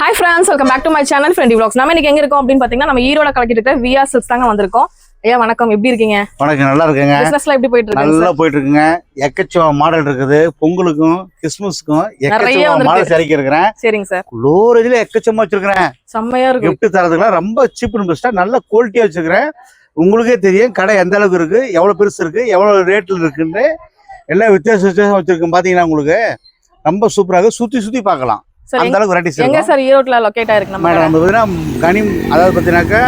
Hi friends welcome back to my channel friendy vlogs. நம்ம இன்னைக்கு எங்க இருக்கோம் அப்படின்னு பாத்தீங்கன்னா நம்ம ஈரோட கலக்கிட்டு இருக்க விஆர் சில்க்ஸ் தாங்க வந்திருக்கோம். ஐயா வணக்கம். எப்படி இருக்கீங்க? வணக்கம் நல்லா இருக்குங்க. பிசினஸ்லாம் எப்படி போயிட்டு இருக்கு நல்லா போயிட்டு இருக்குங்க எக்கச்சக்க மாடல் இருக்குது. பொங்கலுக்கும் கிறிஸ்துமஸ்க்கும் எக்கச்சக்க வந்திருக்கு. மாடல் சரிக்க இருக்கிறேன் சரிங்க சார் லோரேஜ்ல எக்கச்சக்கமா வச்சிருக்கிறேன். செம்மையா இருக்கு. gift தரதுக்குலாம் ரொம்ப சீப் பெஸ்டா நல்ல குவாலிட்டியா வச்சிருக்கிறேன். உங்களுக்கே தெரியும் கடை எந்த அளவுக்கு இருக்கு எவ்வளவு பெருசு இருக்கு எவ்வளவு ரேட்ல இருக்குன்னு. எல்லாம் வித்தியாச வித்தியாசம் வச்சிருக்கேன் பாத்தீங்கன்னா உங்களுக்கு? ரொம்ப சூப்பரா இருக்கு. சுத்தி சுத்தி பார்க்கலாம். அந்த அளவுக்கு வெரைட்டிஸ் எங்க சார் ஈரோட்ல லொகேட் ஆயிருக்கு நம்ம மேடம் நம்ம பார்த்தீங்கன்னா கனி அதாவது பார்த்தீங்கன்னாக்கா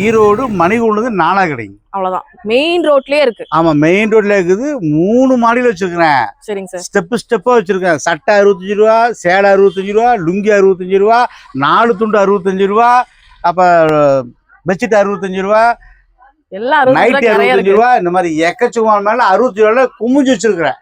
ஈரோடு மணிகுண்டு நானா கிடைக்கும் அவ்வளவுதான். மெயின் ரோட்லயே இருக்கு. ஆமா மெயின் ரோட்ல இருக்குது. மூணு மாடியில வச்சிருக்கிறேன். சரிங்க சார். ஸ்டெப் ஸ்டெப்பா வச்சிருக்கேன். சட்டை அறுபத்தஞ்சு ரூபா சேலை அறுபத்தஞ்சு ரூபா லுங்கி அறுபத்தஞ்சு ரூபா நாலு துண்டு அறுபத்தஞ்சு ரூபா அப்ப பெட்ஷீட் அறுபத்தஞ்சு ரூபா எல்லாம் நைட்டி அறுபத்தஞ்சு ரூபா இந்த மாதிரி எக்கச்சக்கமான மேல அறுபத்தி ரூபால குமிஞ்சு வச்சிருக்கிறேன்.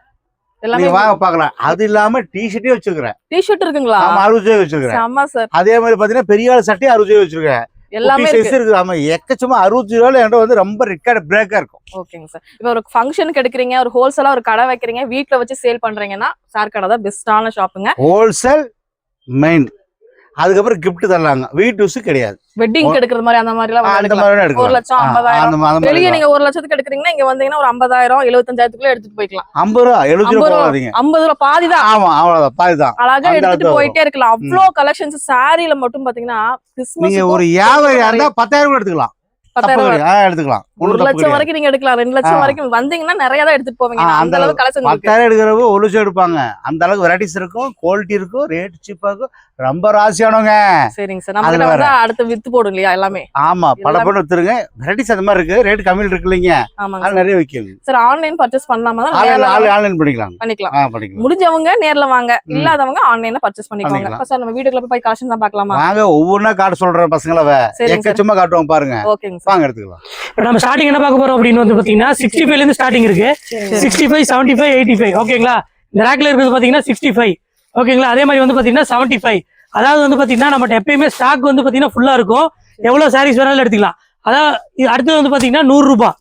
எல்லாமே வாங்க பாக்கலாம் அது இல்லாம டிஷர்ட்டே வச்சிருக்கிறேன். டிஷர்ட் இருக்குங்களா? ஆமா அறுபது வச்சிருக்கிறேன். செம்ம சார் அதே மாதிரி பாத்தீங்கன்னா பெரிய ஆள் சட்டையும் அறுபது வச்சிருக்கேன் எல்லாமே இருக்கு. ஆமா எக்கச்சக்கமா அறுபத்தி ரூபாயில என்கிட்ட வந்து ரொம்ப ரெக்கார்ட் பிரேக்கா இருக்கும். ஓகேங்க சார் இப்போ ஒரு ஃபங்க்ஷனுக்கு எடுக்கிறீங்க ஒரு ஹோல்சேலா ஒரு கடை வைக்கிறீங்க வீட்ல வச்சு சேல் பண்றீங்கன்னா சார் கடை தான் பெஸ்டான ஷாப்புங்க ஹோல்சேல் மெயின் அதுக்கப்புறம் gift தரலாங்க வீட்டு யூஸ் கிடையாது. வெட்டிங் எடுக்கிற மாதிரி அந்த மாதிரி எல்லாம் அந்த எடுக்கலாம். மாதிரி ஒரு எடுக்கலாம் லட்சம் ஆ, ஐம்பதாயிரம். வெளியே. நீங்க ஒரு லட்சத்துக்கு எடுக்கிறீங்கன்னா இங்க வந்தீங்கன்னா ஒரு ஐம்பதாயிரம் எழுபத்தஞ்சாயிரத்துக்குள்ள எடுத்துட்டு போய்க்கலாம். ஐம்பது ரூபா எழுபது ரூபா. போகாதீங்க. ஐம்பது ரூபா பாதி தான் ஆமா அவ்வளவுதான் பாதிதான். அழகா அந்த எடுத்துட்டு போயிட்டே இருக்கலாம். அவ்வளோ கலெக்ஷன்ஸ் சாரில மட்டும் பாத்தீங்கன்னா நீங்க ஒரு வியாபாரியா இருந்தா பத்தாயிரம் கூட எடுத்துக்கலாம். பத்தாயிரம் எடுத்துக்கலாம். ஒரு லட்சம். வரைக்கும் நீங்க எடுக்கலாம். ரெண்டு லட்சம். வரைக்கும் வந்தீங்கன்னா நிறைய தான் எடுத்துட்டு போவீங்க. அந்த அளவுக்கு கலெக்ஷன் இருக்கு. பத்தாயிரம் எடுக்கிறவங்க ஒரு லட்சம் எடுப்பாங்க. அந்த அளவுக்கு வெரைட்டிஸ் இருக்கும் குவாலிட்டி இருக்கும் ரேட் சீப்பா இருக்கும். ரொம்ப ராசியானவங்க சரிங்க சார். நம்ம வந்து அடுத்து வித்து போடும் இல்லையா எல்லாமே? ஆமா பல வித்துருங்க. வெரைட்டிஸ் அந்த மாதிரி இருக்கு. ரேட் கம்மியில் இருக்கு இல்லைங்க. ஆமாங்க நிறைய விற்கும் சார் ஆன்லைன் பர்ச்சேஸ் பண்ணலாமா தான் ஆன்லைன் பண்ணிக்கலாம். பண்ணிக்கலாம். பண்ணிக்கலாம். முடிஞ்சவங்க நேர்ல வாங்க. இல்லாதவங்க ஆன்லைன்ல பர்ச்சேஸ் பண்ணிக்கோங்க. சார் நம்ம வீட்டுக்குள்ள போய் கலெக்ஷன் தான் பார்க்கலாமா? வாங்க ஒவ்வொன்றா காட்ட சொல்ற பசங்கள சரிங்க சார். எக்கச்சக்கமா காட்டுவாங்க பாருங்க. ஓகேங்க சார். வாங்க எடுத்துக்கலாம். ஸ்டார்டிங் என்ன பார்க்க போறோம் அப்படின்னு வந்து பாத்தீங்கன்னா சிக்ஸ்டி ஃபைவ்ல இருந்து ஸ்டார்டிங் இருக்கு. Sixty five seventy five eighty five ஓகேங்களா இந்த ரேக்ல இருக்கிறது பாத்தீங்கன்னா சிக்ஸ்டி ஃபைவ் ஓகேங்களா அதே மாதிரி வந்து பாத்தீங்கன்னா செவன்டி ஃபைவ் அதாவது வந்து பாத்தீங்கன்னா நம்மகிட்ட எப்பயுமே ஸ்டாக் வந்து பாத்தீங்கன்னா ஃபுல்லா இருக்கும். எவ்வளவு சாரீஸ் வேணாலும் எடுத்துக்கலாம். அதான் அடுத்தது வந்து பாத்தீங்கன்னா நூறு ரூபாய்.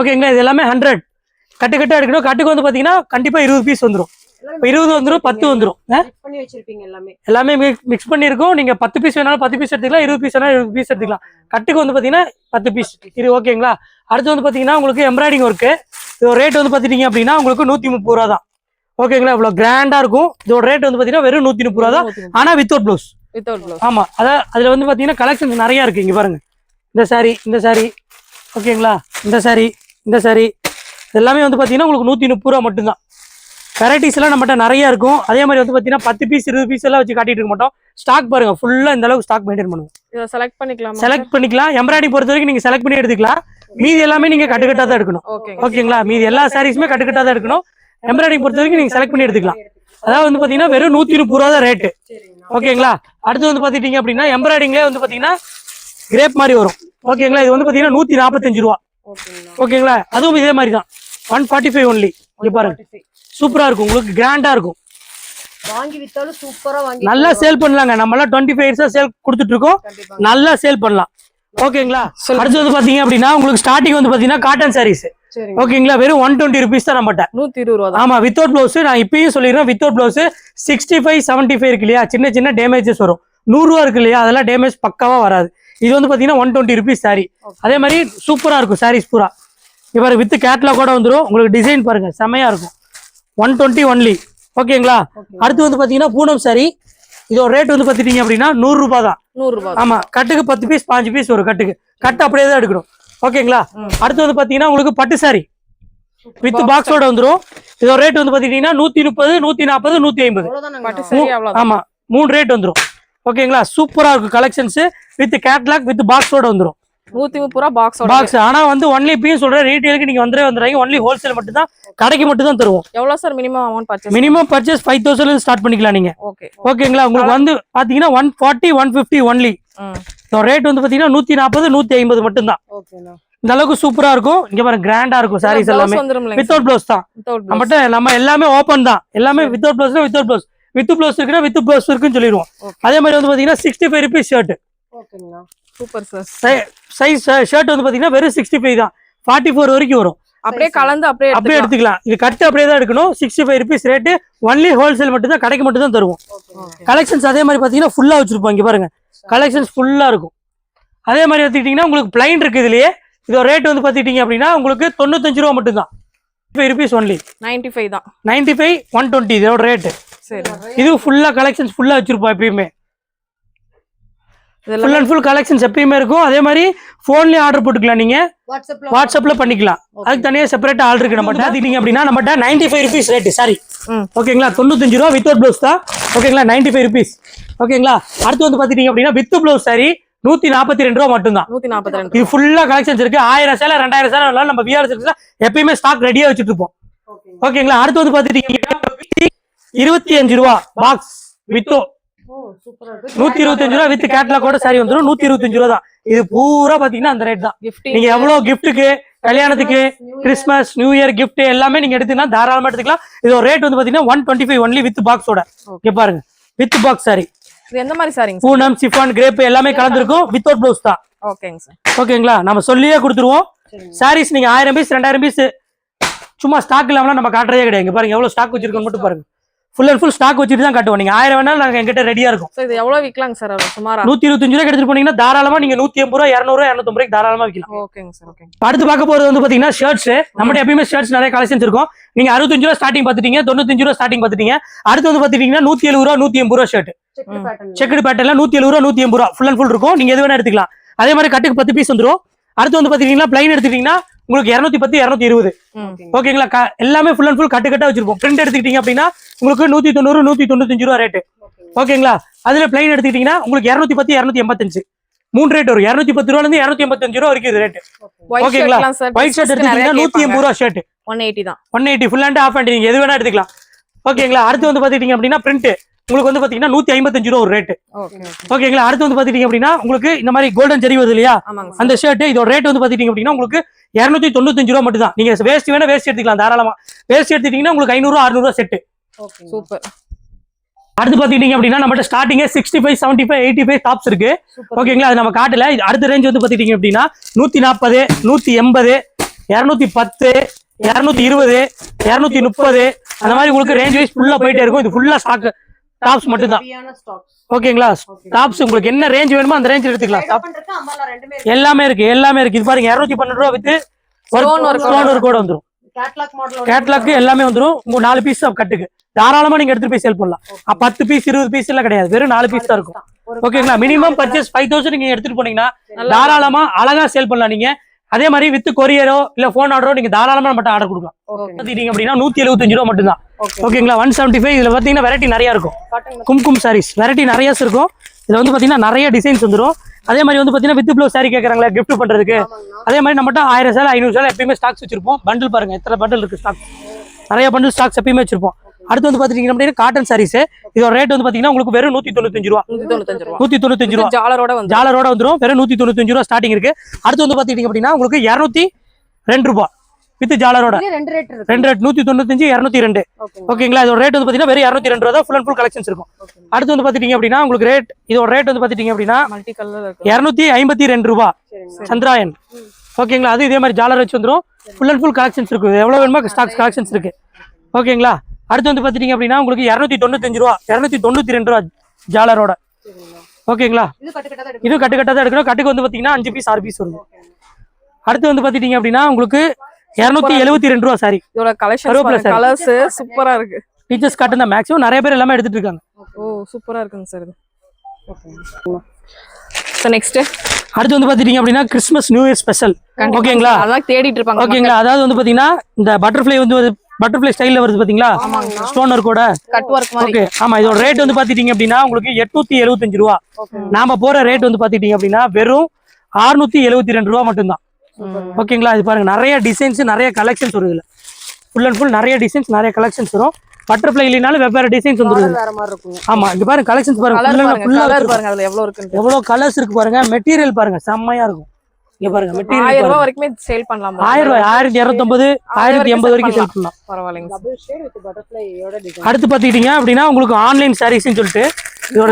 ஓகேங்களா இது எல்லாமே ஹண்ட்ரட் கட்டு கட்டா எடுக்கணும். கட்டுக்கு வந்து பாத்தீங்கன்னா கண்டிப்பா இருபது பீஸ் வந்துரும். இப்போ இருபது வந்துரும் பத்து வச்சிருப்பீங்க எல்லாமே. எல்லாமே மிக்ஸ் பண்ணியிருக்கோம் நீங்க பத்து பீஸ் வேணாலும் பத்து பீஸ் எடுத்துக்கலாம் இருபது பீஸ் வேணாலும் இருபது பீஸ் எடுத்துக்கலாம். கட்டுக்கு வந்து பாத்தீங்கன்னா பத்து பீஸ் இது ஓகேங்களா? அடுத்து வந்து பாத்தீங்கன்னா உங்களுக்கு எம்ப்ராய்டிங் ஒர்க்கு இதோட ரேட் வந்து பாத்தீங்க அப்படின்னா உங்களுக்கு நூத்தி முப்பது ரூபா தான். ஓகேங்களா? இவ்வளவு கிராண்டா இருக்கும். இதோட ரேட் வந்து பாத்தீங்கன்னா வெறும் நூத்தி முப்பது ரூபா தான். ஆனா வித்தவுட் ப்ளவுஸ் ஆமா. அதான் அதுல வந்து பாத்தீங்கன்னா கலெக்ஷன்ஸ் நிறைய இருக்கு. இங்க பாருங்க. இந்த saree இந்த saree. ஓகேங்களா? இந்த saree இந்த saree. எல்லாமே வந்து பாத்தீங்கன்னா உங்களுக்கு நூத்தி முப்பது ரூபா மட்டும்தான். வெரைட்டிஸ் எல்லாம் நம்மகிட்ட நிறைய இருக்கும். அதே மாதிரி வந்து பாத்தீங்கன்னா பத்து பீஸ் இருபது பீஸ் எல்லாம் வச்சு காட்டிட்டு இருக்க மாட்டோம். ஸ்டாக் பாருங்க ஃபுல்லா இந்த அளவுக்கு ஸ்டாக் மெயின்டைன் பண்ணுவோம். செலக்ட் பண்ணிக்கலாமா செலக்ட் பண்ணிக்கலாம். எம்ப்ராய்டிங் பொறுத்த வரைக்கும் நீங்க செலக்ட் பண்ணி எடுத்துக்கலாம். மீதி எல்லாமே நீங்க கட்டுக்கட்டா தான் எடுக்கணும். ஓகே ஓகேங்களா மீதி எல்லா சாரீஸுமே கட்டுக்கட்டா தான் எடுக்கணும். எம்ப்ராய்டிங் பொறுத்த வரைக்கும் நீங்க செலக்ட் பண்ணி எடுத்துக்கலாம். அதாவது வந்து பாத்தீங்கன்னா வெறும் நூத்தி முப்பது ரூபா தான் ரேட்டு ஓகேங்களா அடுத்து வந்து பாத்துட்டீங்க அப்படின்னா எம்ப்ராய்டிங்லேயே வந்து பாத்தீங்கன்னா கிரேப் மாதிரி வரும். ஓகேங்களா இது வந்து பாத்தீங்கன்னா நூத்தி நாற்பத்தஞ்சு ரூபா. ஓகேங்களா அதுவும் இதே மாதிரி தான். ஒன் ஃபார்ட்டி ஃபைவ் ஒன்லி பாருங்க. சூப்பரா இருக்கும். உங்களுக்கு கிராண்டா இருக்கும். வாங்கி வித்தாலும் சூப்பரா வாங்கி நல்லா சேல் பண்ணலாங்க. நம்ம எல்லாம் டுவெண்ட்டி ஃபைவ் இயர்ஸா சேல் கொடுத்துட்டு இருக்கோம் நல்லா சேல் பண்ணலாம். ஓகேங்களா? அடுத்து வந்து பாத்தீங்க அப்படின்னா உங்களுக்கு ஸ்டார்டிங் வந்து பாத்தீங்கன்னா காட்டன் சாரீஸ் ஓகேங்களா? வெறும் ஒன் டுவெண்ட்டி ருபீஸ் தான் நம்மகிட்ட. நூத்தி இருபது ரூபா ஆமா வித்தவுட் ப்ளவுஸ் நான் இப்பயும் சொல்லிடுறேன் without blouse sixty five seventy five இருக்கு இல்லையா? சின்ன சின்ன டேமேஜஸ் வரும். நூறுரூவா இருக்கு இல்லையா? அதெல்லாம் டேமேஜ் பக்காவா வராது. இது வந்து பாத்தீங்கன்னா ஒன் டுவெண்ட்டி ருபீஸ் சாரி அதே மாதிரி சூப்பரா இருக்கும் சாரீஸ் பூரா. இப்போ பாருங்க வித் கேட்லாக் கூட வந்துரும். உங்களுக்கு டிசைன் பாருங்க. செமையா இருக்கும். ஒன் டுவெண்ட்டி ஒன்லி ஓகேங்களா அடுத்து வந்து பாத்தீங்கன்னா பூனம் சாரி இதோட ரேட் வந்து பாத்துட்டீங்க அப்படின்னா நூறு ரூபாய் தான். நூறு ரூபாய் ஆமா கட்டுக்கு பத்து பீஸ் பாஞ்சு பீஸ் வரும் கட்டுக்கு. கட்டு அப்படியே தான் எடுக்கணும். ஓகேங்களா. அடுத்து வந்து பாத்தீங்கன்னா உங்களுக்கு பட்டு சாரி வித் Box பாக்ஸோட வந்துரும். இதோட ரேட் வந்து பாத்தீங்கன்னா நூத்தி முப்பது நூத்தி நாற்பது நூத்தி ஐம்பது. ஆமா மூணு ரேட் வந்துரும். ஓகேங்களா சூப்பரா இருக்கும் கலெக்ஷன்ஸ் வித் கேட்லாக் வித் பாக்ஸோட வந்துரும். நூத்தி முப்பது ரூபா பாக்ஸோட பாக்ஸ் ஆனா வந்து ஒன்லி இப்பயும் சொல்றேன் ரீட்டைலுக்கு நீங்க வந்துடவே வந்துடுறீங்க. ஒன்லி ஹோல்சேல் மட்டும் தான் கடைக்கு மட்டும் தான் தருவோம். எவ்வளவு sir minimum amount purchase minimum purchase five thousand start பண்ணிக்கலாம் நீங்க. ஓகே ஓகேங்களா உங்களுக்கு வந்து பாத்தீங்கன்னா one forty one fifty only rate வந்து பாத்தீங்கன்னா நூத்தி நாற்பது நூத்தி ஐம்பது மட்டும்தான். ஓகேண்ணா இந்த அளவுக்கு சூப்பரா இருக்கும். இங்க பாருங்க கிராண்டா இருக்கும் சாரீஸ் எல்லாமே. வித்தவுட் ப்ளவுஸ் தான். நம்மகிட்ட நம்ம எல்லாமே ஓப்பன் தான். எல்லாமே without blouse without blouse with blouse இருக்குன்னா வித் ப்ளவுஸ் இருக்குன்னு சொல்லிடுவோம். அதே மாதிரி வந்து பாத்தீங்கன்னா sixty five rupees shirt super sir size shirt வந்து பாத்தீங்கன்னா வெறும் சிக்ஸ்டி ஃபைவ் தான். ஃபார்ட்டி ஃபோர் வரைக்கும் வரும். அப்படியே கலந்து அப்படியே அப்படியே எடுத்துக்கலாம். இது கட்டு அப்படியே தான் எடுக்கணும். Sixty five rupees rate only wholesale மட்டும் தான் கடைக்கு மட்டும் தான் தருவோம். கலெக்ஷன்ஸ் அதே மாதிரி பாத்தீங்கன்னா ஃபுல்லா வச்சிருப்போம் இங்க பாருங்க. கலெக்ஷன்ஸ் ஃபுல்லா இருக்கும். அதே மாதிரி எடுத்துக்கிட்டீங்கன்னா உங்களுக்கு பிளைன் இருக்கு இதுலயே. இதோட ரேட் வந்து பாத்துக்கிட்டீங்க அப்படின்னா உங்களுக்கு தொண்ணூத்தஞ்சு ரூபா மட்டும்தான் five rupees only ninety five தான். நைன்டி ஃபைவ் ஒன் டுவெண்ட்டி இதோட ரேட்டு சரி. இது ஃபுல்லா கலெக்ஷன்ஸ் ஃபுல்லா வச்சிருப்போம் எப்பயுமே. ஃபுல் அண்ட் ஃபுல் கலெக்ஷன்ஸ் எப்பயுமே இருக்கும். அதே மாதிரி போன்லயே ஆர்டர் போட்டுக்கலாம் நீங்க. வாட்ஸ்அப்ல வாட்ஸ்அப்ல பண்ணிக்கலாம். அதுக்கு தனியா செப்பரேட் ஆள் இருக்கு. நம்ம பாத்தீங்க அப்படின்னா நம்மகிட்ட ninety five rupees rate sari. ஓகேங்களா தொண்ணூத்தஞ்சு ரூபா வித்தவுட் ப்ளவுஸ் தான். ஓகேங்களா நைன்டி ஃபைவ் ருபீஸ் ஓகேங்களா அடுத்து வந்து பாத்தீங்க அப்படின்னா வித் ப்ளவுஸ் சாரி நூத்தி நாற்பத்தி ரெண்டு ரூபா மட்டும்தான். நூத்தி நாற்பத்தி ரெண்டு இது ஃபுல்லா கலெக்ஷன்ஸ் இருக்கு. ஆயிரம் சேலை ரெண்டாயிரம் சேலை வேணாலும் நம்ம விஆர் எப்பயுமே ஸ்டாக் ரெடியா வச்சுட்டு இருப்போம். ஓகேங்களா அடுத்து வந்து பாத்துட்டீங்கன்னா இருபத்தி அஞ்சு ரூபா பாக்ஸ் வித்தோ நூத்தி இருபத்தஞ்சு ரூபா வித் கேட்லாக் கூட சாரி வந்துடும் நூத்தி இருபத்தஞ்சு ரூபா தான். இது பூரா பாத்தீங்கன்னா அந்த ரேட் தான். நீங்க எவ்வளவு கிஃப்ட்டுக்கு கல்யாணத்துக்கு கிறிஸ்மஸ் நியூ இயர் கிஃப்ட் எல்லாமே நீங்க எடுத்தீங்கன்னா தாராளமா எடுத்துக்கலாம். இது ரேட் வந்து பாத்தீங்கன்னா one twenty five only with பாக்ஸோட இங்க பாருங்க. வித் பாக்ஸ் சாரி எந்த மாதிரி சாரிங்க பூனம் சிஃபான் கிரேப் எல்லாமே கலந்துருக்கும். வித்தவுட் ப்ளவுஸ் தான். ஓகேங்க சார் ஓகேங்களா நம்ம சொல்லியே கொடுத்துருவோம். சாரீஸ் நீங்க ஆயிரம் பீஸ் ரெண்டாயிரம் பீஸ் சும்மா ஸ்டாக் இல்லாம நம்ம காட்டுறதே கிடையாது. பாருங்க எவ்வளவு ஸ்டாக் வச்சிருக்கோம் மட்டும் பாருங்க. ஃபுல் அண்ட் ஃபுல் ஸ்டாக் வச்சுட்டு தான் காட்டுவோம். நீங்க ஆயிரம் வேணாலும் நாங்க எங்கிட்ட ரெடியா இருக்கும். இது எவ்வளவு விற்கலாங்க சார் சுமாரா? நூத்தி இருபத்தஞ்சு ரூபாய் எடுத்துட்டு போனீங்கன்னா தாராளமா நீங்க நூத்தி எண்பது ரூபா இரநூறு இரநூத்தம்பது ரூபாய்க்கு தாராளமா விற்கலாம் ஓகேங்க சார் இப்ப அடுத்து பார்க்க போறது வந்து பாத்தீங்கன்னா ஷர்ட்ஸ் நம்மகிட்ட எப்பயுமே ஷர்ட்ஸ் நிறைய கலெக்ஷன்ஸ் இருக்கும். நீங்க அறுபத்தஞ்சு ரூபா ஸ்டார்டிங் பாத்துட்டீங்க தொண்ணூத்தஞ்சு ரூபா ஸ்டார்டிங் பாத்துட்டீங்க அடுத்து வந்து பாத்துட்டீங்கன்னா நூத்தி எழுபது ரூபா நூத்தி எண்பது ரூபா ஷர்ட் செக்குடு பேட்டர்ல நூத்தி எழுபது ரூபா நூத்தி எண்பது ரூபா ஃபுல் அண்ட் ஃபுல் இருக்கும். நீங்க எது வேணா எடுத்துக்கலாம். அதே மாதிரி கட்டுக்கு பத்து பீஸ் வந்துரும். அடுத்து வந்து பாத்தீங்கன்னா பிளைன் எடுத்துட்டீங்கன்னா உங்களுக்கு இருநூத்தி பத்து இருநூத்தி இருபது. ஓகேங்களா எல்லாமே ஃபுல் அண்ட் ஃபுல் கட்டு கட்டா வச்சிருப்போம். பிரிண்ட் எடுத்துக்கிட்டீங்க அப்படின்னா உங்களுக்கு நூத்தி தொண்ணூறு நூத்தி தொண்ணூத்தஞ்சு ரூபா ரேட்டு ஓகேங்களா அதுல பிளைன் எடுத்துக்கிட்டீங்கன்னா உங்களுக்கு இருநூத்தி பத்து இருநூத்தி எண்பத்தஞ்சு. மூணு ரேட் வரும். இருநூத்தி பத்து ரூபால இருந்து இருநூத்தி எண்பத்தஞ்சு ரூபா வரைக்கும் ரேட் ஓகேங்களா? ஒயிட் ஷர்ட் எடுத்துக்கிட்டீங்கன்னா நூத்தி எண்பது ரூபா ஷர்ட் ஒன் எயிட்டி தான். One eighty full and half and நீங்க எது வேணா எடுத்துக்கலாம். ஓகேங்களா அடுத்து வந்து பாத்துட்டீங்க அப்படின்னா பிரிண்ட் உங்களுக்கு வந்து பாத்தீங்கன்னா நூத்தி ஐம்பத்தஞ்சு ரூபா ஒரு ரேட் ஓகே ஓகே ஓகேங்களா அடுத்து வந்து பாத்துட்டீங்க அப்படின்னா உங்களுக்கு இந்த மாதிரி கோல்டன் ஜெரி வருது இல்லையா? அந்த ஷர்ட் இதோட ரேட் வந்து பாத்துட்டீங்க அப்படின்னா உங்களுக்கு இருநூத்தி தொண்ணூத்தஞ்சு ரூபா மட்டும் தான் நீங்க வேஸ்ட் வேணா வேஸ்ட் எடுத்துக்கலாம் தாராளமா. வேஸ்ட் எடுத்துட்டீங்கன்னா உங்களுக்கு ஐநூறு அறுநூறு செட் ஓகே சூப்பர் அடுத்து பாத்துக்கிட்டீங்க அப்படின்னா நம்மகிட்ட ஸ்டார்டிங்கே sixty five seventy five eighty five tops இருக்கு ஓகேங்களா அது நம்ம காட்டல. அடுத்த ரேஞ்ச் வந்து பாத்துக்கிட்டீங்க அப்படின்னா நூத்தி நாற்பது நூத்தி எண்பது இருநூத்தி பத்து இருநூத்தி இருபது இருநூத்தி முப்பது. அந்த மாதிரி உங்களுக்கு ரேஞ்ச் வைஸ் ஃபுல்லா போயிட்டே இருக்கும். இது ஃபுல்லா ஸ்டாக் டாப்ஸ் மட்டும் தான் ஓகேங்களா டாப்ஸ் உங்களுக்கு என்ன ரேஞ்ச் வேணுமோ அந்த ரேஞ்ச் எடுத்துக்கலாம். எல்லாமே இருக்கு. எல்லாமே இருக்கு இது பாருங்க இருநூத்தி பன்னெண்டு ரூபா வித்து ஒர்க் கூட வந்துரும். கேட்லாக் மாடல் கேட்லாக் எல்லாமே வந்துரும். உங்க நாலு பீஸ் கட்டுக்கு. தாராளமா நீங்க எடுத்துட்டு போய் சேல் பண்ணலாம். பத்து பீஸ் இருபது பீஸ் எல்லாம் கிடையாது. வெறும் நாலு பீஸ் தான் இருக்கும். ஓகேங்களா மினிமம் பர்ச்சேஸ் ஃபைவ் தௌசண்ட் நீங்க எடுத்துட்டு போனீங்கன்னா தாராளமா அழகா சேல் பண்ணலாம் நீங்க. அதே மாதிரி வித் கொரியரோ இல்ல போன் ஆர்டரோ நீங்க தாராளமா மட்டும் ஆர்டர் கொடுக்கலாம். பாத்தீங்க அப்படின்னா நூத்தி எழுபத்தஞ்சு ரூபா மட்டும் தான் ஓகேங்களா ஒன் செவன்டி ஃபைவ் இதுல பாத்தீங்கன்னா வெரைட்டி நிறைய இருக்கும். கும்கும் சாரீஸ் வெரைட்டி நிறைய இருக்கும். இதுல வந்து பாத்தீங்கன்னா நிறைய டிசைன்ஸ் வந்துரும். அதே மாதிரி வந்து பாத்தீங்கன்னா வித் ப்ளவுஸ் சாரி கேக்குறாங்களா gift பண்றதுக்கு. அதே மாதிரி நம்மகிட்ட ஆயிரம் சேலை ஐநூறு சேலை எப்பயுமே ஸ்டாக்ஸ் வச்சிருப்போம். பண்டில் பாருங்க எத்தனை பண்டில் இருக்கு ஸ்டாக் நிறைய பண்டில் ஸ்டாக்ஸ் எப்பயுமே வச்சிருப்போம். அடுத்து வந்து பாத்தீங்கன்னா அப்படின்னா காட்டன் சாரீஸ் இதோட ரேட் வந்து பாத்தீங்கன்னா உங்களுக்கு வெறும் நூத்தி தொண்ணூத்தஞ்சு ரூபா. நூத்தி தொண்ணூத்தஞ்சு ரூபா ஜாலரோட வந்து ஜாலரோட வந்துரும். வெறும் நூத்தி தொண்ணூத்தஞ்சு ரூபா ஸ்டார்டிங் இருக்கு. அடுத்து வந்து பாத்தீங்க அப்படின்னா உங்களுக்கு இருநூத்தி ரெண்டு ரூபா. வித் ஜாலரோட. ரெண்டு ரேட் இருக்கு. ரெண்டு ரேட் நூத்தி தொண்ணூத்தஞ்சு இருநூத்தி ரெண்டு. ஓகே ஓகேங்களா? இதோட ரேட் வந்து பாத்தீங்கன்னா வெறும் இருநூத்தி ரெண்டு ரூபா தான் ஃபுல் அண்ட் ஃபுல் கலெக்ஷன்ஸ் இருக்கும். அடுத்து வந்து பாத்துட்டீங்க அப்படின்னா உங்களுக்கு ரேட் இதோட ரேட் வந்து பாத்துட்டீங்க அப்படின்னா மல்டி கலர் இருக்கு. இருநூத்தி ஐம்பத்தி ரெண்டு ரூபா. சந்திராயன். ஓகேங்களா? அது இதே மாதிரி ஜாலர் வச்சு வந்துரும். ஃபுல் அண்ட் ஃபுல் கலெக்ஷன்ஸ் இருக்கு. எவ்வளவு வேணுமோ ஸ்டாக்ஸ் கலெக்ஷன்ஸ் இருக்கு. ஓகேங்களா? அடுத்து வந்து பாத்துட்டீங்க அப்படின்னா உங்களுக்கு இருநூத்தி தொண்ணூத்தஞ்சு ரூபா இருநூத்தி தொண்ணூத்தி ரெண்டு ரூபா ஜாலரோட. ஓகேங்களா? இது கட்டுக்கட்டா தான் இது கட்டு கட்டா தான் எடுக்கணும். கட்டுக்கு வந்து பாத்தீங்கன்னா அஞ்சு பீஸ் ஆறு பீஸ் வருது. அடுத்து வந்து பாத்துட்டீங்க அப்படின்னா உங்களுக்கு இருநூத்தி எழுபத்தி ரெண்டு ரூபா சாரி இதோட கலெக்ஷன். கலர்ஸ் சூப்பரா இருக்கு. டீச்சர்ஸ் காட்டன் தான் மேக்ஸிமம் நிறைய பேர் எல்லாமே எடுத்துட்டு இருக்காங்க. ஓ சூப்பரா இருக்குங்க சார் இது. ஸோ நெக்ஸ்ட் அடுத்து வந்து பாத்துட்டீங்க அப்படின்னா கிறிஸ்மஸ் நியூ இயர் ஸ்பெஷல் ஓகேங்களா? அதான் தேடிட்டு இருப்பாங்க ஓகேங்களா? அதாவது வந்து பாத்தீங்கன்னா இந்த பட்டர்ஃப்ளை வந்து பட்டர்ஃப்ளை ஸ்டைல்ல வருது பாத்தீங்களா? Stone ஒர்க்கோட cut. ஓகே ஆமா இதோட ரேட் வந்து பாத்துட்டீங்க அப்படின்னா உங்களுக்கு எட்நூத்தி எழுபத்தஞ்சு ரூபா. நாம போற ரேட் வந்து பாத்துட்டீங்க அப்படின்னா வெறும் 672 எழுபத்தி ரெண்டு ரூபா மட்டும்தான். ஓகேங்களா? இது பாருங்க நிறைய டிசைன்ஸ் நிறைய கலெக்ஷன்ஸ் வரும் இதுல. ஃபுல் அண்ட் ஃபுல் நிறைய டிசைன்ஸ் நிறைய கலெக்ஷன்ஸ் வரும். பட்டர்ஃப்ளை இல்லைனாலும் வெவ்வேறு டிசைன்ஸ் வந்துருது ஆமா இங்க பாருங்க கலெக்ஷன்ஸ் பாருங்க. அதுல எவ்வளவு இருக்குன்னு எவ்வளவு கலர்ஸ் இருக்கு பாருங்க மெட்டீரியல் பாருங்க செம்மையா இருக்கும். இங்க பாருங்க ஆயிரம் மெட்டீரியல் ரூபாய் வரைக்குமே சேல் பண்ணலாம். ஆயிரம் ரூபாய் ஆயிரத்தி இரநூத்தொன்பது ஆயிரத்தி எண்பது வரைக்கும் சேல் பண்ணலாம். பரவாயில்லைங்க டபுள் ஷேட் வித் பட்டர்ஃப்ளையோட டிசைன் அடுத்து பாத்துக்கிட்டீங்க அப்படின்னா உங்களுக்கு ஆன்லைன் சாரீஸ்னு சொல்லிட்டு இதோட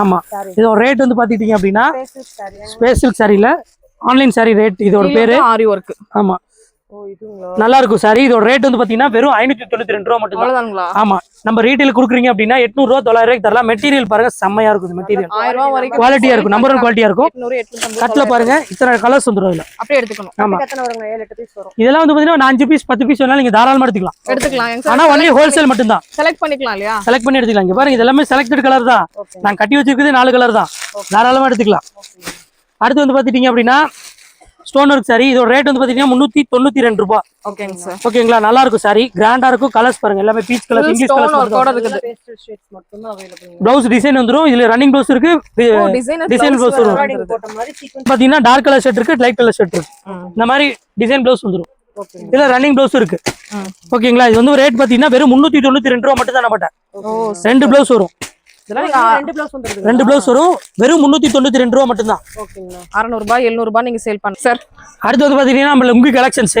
ஆமா. சாரி இதோட ரேட் வந்து பாத்துக்கிட்டீங்க அப்படின்னா ஸ்பேஸ் சில்க் சாரியில ஆன்லைன் சாரி ரேட் இதோட பேரு ஆரி ஒர்க் ஆமா. நல்லா இருக்கும் சாரி இதோட ரேட் வந்து பாத்தீங்கன்னா வெறும் ஐநூத்தி தொண்ணூத்தி ரெண்டு ரூபா மட்டும் தான் ஆமா. நம்ம ரீட்டைல் குடுக்குறீங்க அப்படின்னா எட்நூறு ரூபா தொள்ளாயிரம் ரூபாய்க்கு தரலாம். மெட்டீரியல் பாருங்க செம்மையா இருக்கும் மெட்டீரியல் குவாலிட்டியா இருக்கும். நம்பர் ஒன் குவாலிட்டியா இருக்கும். கட்ல பாருங்க இத்தனை கலர்ஸ் வந்துடும் இதுல அப்படியே எடுத்துக்கணும். ஆமா. இதெல்லாம் வந்து பாத்தீங்கன்னா அஞ்சு பீஸ் பத்து பீஸ் வேணாலும் நீங்க தாராளமா எடுத்துக்கலாம். எடுத்துக்கலாம். ஆனா ஒன்லி ஹோல்சேல் மட்டும் தான் செலக்ட் பண்ணிக்கலாம் இல்லையா? செலக்ட் பண்ணி எடுத்துக்கலாம். இங்க பாருங்க இது எல்லாமே செலக்டட் கலர் தான் நான் கட்டி வச்சிருக்கிறது நாலு கலர் தான். தாராளமா எடுத்துக்கலாம். அடுத்து வந்து பாத்துட்டீங்க அப்படின்னா ஸ்டோன் ஒர்க் சாரி இதோட ரேட் வந்து பாத்தீங்கன்னா முன்னூத்தி தொண்ணூத்தி ரெண்டு ரூபாய். ஓகேங்க சார் ஓகேங்களா நல்லா இருக்கும் சாரி கிராண்டா இருக்கும். கலர்ஸ் பாருங்க. எல்லாமே peach colour English available blouse design வந்துரும். இதுல ரன்னிங் பிளவுஸ் இருக்கு. டிசைன் design blouse வரும். பாத்தீங்கன்னா டார்க் கலர் ஷர்ட் இருக்கு லைட் கலர் ஷர்ட் இருக்கு. இந்த மாதிரி டிசைன் பிளவுஸ் வந்துரும். ஓகே இதுல ரன்னிங் பிளவுஸ் இருக்கு. ஓகேங்களா இது வந்து ரேட் பாத்தீங்கன்னா வெறும் முன்னூத்தி தொண்ணூத்தி ரெண்டு ரூபா மட்டும் தான் நம்மகிட்ட ரெண்டு பிளவுஸ் வரும். ரெண்டு ப்ளவுஸ் வரும். வெறும் முன்னூத்தி தொண்ணூத்தி ரெண்டு ரூபா மட்டும் தான் ஓகேங்களா அறநூறு ரூபாய் எழுநூறு ரூபாய் நீங்க சேல் பண்ண சார். அடுத்து வந்து பாத்தீங்கன்னா நம்ம லுங்கி கலெக்ஷன்ஸ்